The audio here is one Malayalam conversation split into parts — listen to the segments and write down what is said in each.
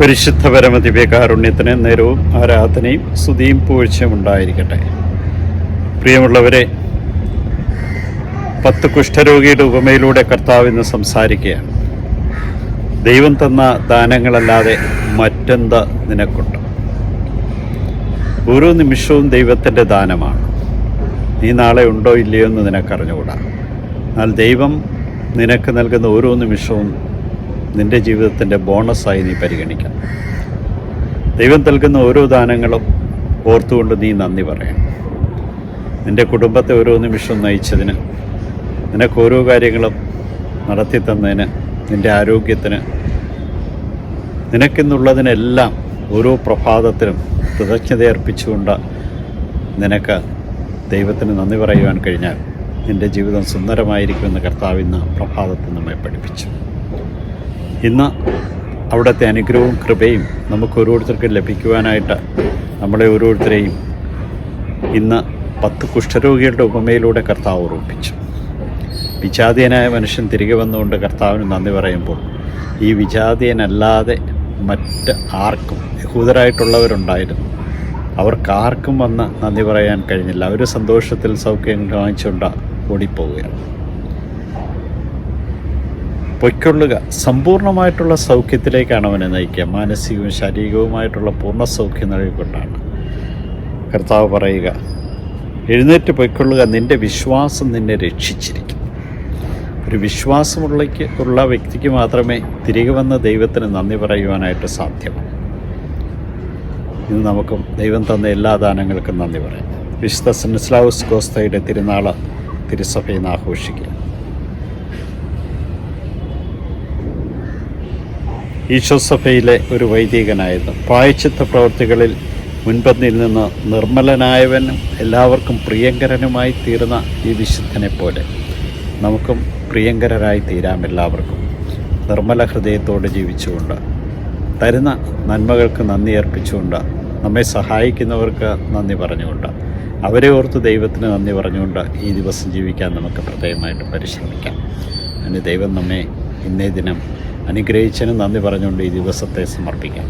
പരിശുദ്ധ പരമദിവ്യകാരുണ്യത്തിന് നേരവും ആരാധനയും സ്തുതിയും പൂഴ്ചയും ഉണ്ടായിരിക്കട്ടെ. പ്രിയമുള്ളവരെ പത്ത് കുഷ്ഠരോഗിയുടെ ഉപമയിലൂടെ കർത്താവ് ഇന്ന് സംസാരിക്കുകയാണ്. ദൈവം തന്ന ദാനങ്ങളല്ലാതെ മറ്റെന്ത് നിനക്കുണ്ട്? ഓരോ നിമിഷവും ദൈവത്തിന്റെ ദാനമാണ്. നീ നാളെ ഉണ്ടോ ഇല്ലയോ എന്ന് നിനക്കറിഞ്ഞുകൂടാ. എന്നാൽ ദൈവം നിനക്ക് നൽകുന്ന ഓരോ നിമിഷവും നിന്റെ ജീവിതത്തിന്റെ ബോണസായി നീ പരിഗണിക്കണം. ദൈവം നൽകുന്ന ഓരോ ദാനങ്ങളും ഓർത്തുകൊണ്ട് നീ നന്ദി പറയണം. നിന്റെ കുടുംബത്തെ ഓരോ നിമിഷം നയിച്ചതിന് നിനക്ക് ഓരോ കാര്യങ്ങളും നടത്തി തന്നതിന് നിന്റെ ആരോഗ്യത്തിന് നിനക്കെന്നുള്ളതിനെല്ലാം ഓരോ പ്രഭാതത്തിലും കൃതജ്ഞത അർപ്പിച്ചുകൊണ്ട് നിനക്ക് ദൈവത്തിന് നന്ദി പറയുവാൻ കഴിഞ്ഞാൽ നിന്റെ ജീവിതം സുന്ദരമായിരിക്കുമെന്ന് കർത്താവിന്ന് പ്രഭാതത്തിൽ നമ്മെ പഠിപ്പിച്ചു. ഇന്ന് അവിടുത്തെ അനുഗ്രഹവും കൃപയും നമുക്ക് ഓരോരുത്തർക്കും ലഭിക്കുവാനായിട്ട് നമ്മളെ ഓരോരുത്തരെയും ഇന്ന് പത്ത് കുഷ്ഠരോഗികളുടെ ഉപമയിലൂടെ കർത്താവ് ഓർമ്മിപ്പിച്ചു വിജാതീയനായ മനുഷ്യൻ തിരികെ വന്നുകൊണ്ട് കർത്താവിന് നന്ദി പറയുമ്പോൾ ഈ വിജാതീയനല്ലാതെ മറ്റ് ആർക്കും യഹൂദരായിട്ടുള്ളവരുണ്ടായിരുന്നു. അവർക്കാർക്കും വന്ന് നന്ദി പറയാൻ കഴിഞ്ഞില്ല. അവർ സന്തോഷത്തിൽ സൗഖ്യം കാണിച്ചുകൊണ്ട് ഓടിപ്പോവുകയാണ്. പൊയ്ക്കൊള്ളുക. സമ്പൂർണമായിട്ടുള്ള സൗഖ്യത്തിലേക്കാണ് അവനെ നയിക്കുക. മാനസികവും ശാരീരികവുമായിട്ടുള്ള പൂർണ സൗഖ്യം നൽകിക്കൊണ്ടാണ്. കർത്താവ് പറയുക എഴുന്നേറ്റ് പൊയ്ക്കൊള്ളുക. നിന്റെ വിശ്വാസം നിന്നെ രക്ഷിച്ചിരിക്കും. ഒരു വിശ്വാസമുള്ള ഉള്ള വ്യക്തിക്ക് മാത്രമേ തിരികെ വന്ന ദൈവത്തിന് നന്ദി പറയുവാനായിട്ട് സാധ്യമാണ് ഇന്ന് നമുക്കും ദൈവം തന്ന എല്ലാ ദാനങ്ങൾക്കും നന്ദി പറയാം. വിശുദ്ധ സെൻസ്ലാവസ് കോസ്തയുടെ തിരുനാൾ തിരുസഭയിൽ നിന്ന് ആഘോഷിക്കുക. ഈശോസഭയിലെ ഒരു വൈദികനായിരുന്നു. പ്രായച്ചിത്ത പ്രവൃത്തികളിൽ മുൻപന്തിയിൽ നിന്ന് നിർമ്മലനായവനും എല്ലാവർക്കും പ്രിയങ്കരനുമായി തീർന്ന ഈ വിശുദ്ധനെ പോലെ നമുക്കും പ്രിയങ്കരരായി തീരാം എല്ലാവർക്കും. നിർമ്മല ഹൃദയത്തോടെ ജീവിച്ചുകൊണ്ട് തരുന്ന നന്മകൾക്ക് നന്ദി അർപ്പിച്ചുകൊണ്ട് നമ്മെ സഹായിക്കുന്നവർക്ക് നന്ദി പറഞ്ഞുകൊണ്ട് അവരെ ഓർത്ത് ദൈവത്തിന് നന്ദി പറഞ്ഞുകൊണ്ട് ഈ ദിവസം ജീവിക്കാൻ നമുക്ക് പ്രത്യേകമായിട്ട് പരിശ്രമിക്കാം. അതിന് ദൈവം നമ്മെ ഇന്നേ ദിനം അനുഗ്രഹിച്ചതിന് നന്ദി പറഞ്ഞുകൊണ്ട് ഈ ദിവസത്തെ സമർപ്പിക്കാം.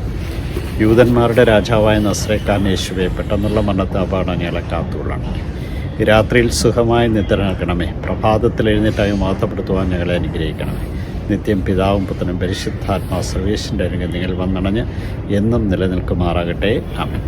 യൂതന്മാരുടെ രാജാവായ നസ്രേക്കാൻ യേശുവെ. പെട്ടെന്നുള്ള മരണത്തെ ഞങ്ങളെ കാത്തുകൊള്ളണം. രാത്രിയിൽ സുഖമായി നിദ്രനാക്കണമേ പ്രഭാതത്തിൽ എഴുന്നേറ്റായി മാത്രപ്പെടുത്തുവാൻ ഞങ്ങളെ അനുഗ്രഹിക്കണമേ. നിത്യം പിതാവും പുത്രനും പരിശുദ്ധാത്മാ സർവേശന്റെ അനുഗ്രഹം നിങ്ങൾ വന്നണഞ്ഞ് എന്നും നിലനിൽക്കുമാറാകട്ടെ. ആമേൻ.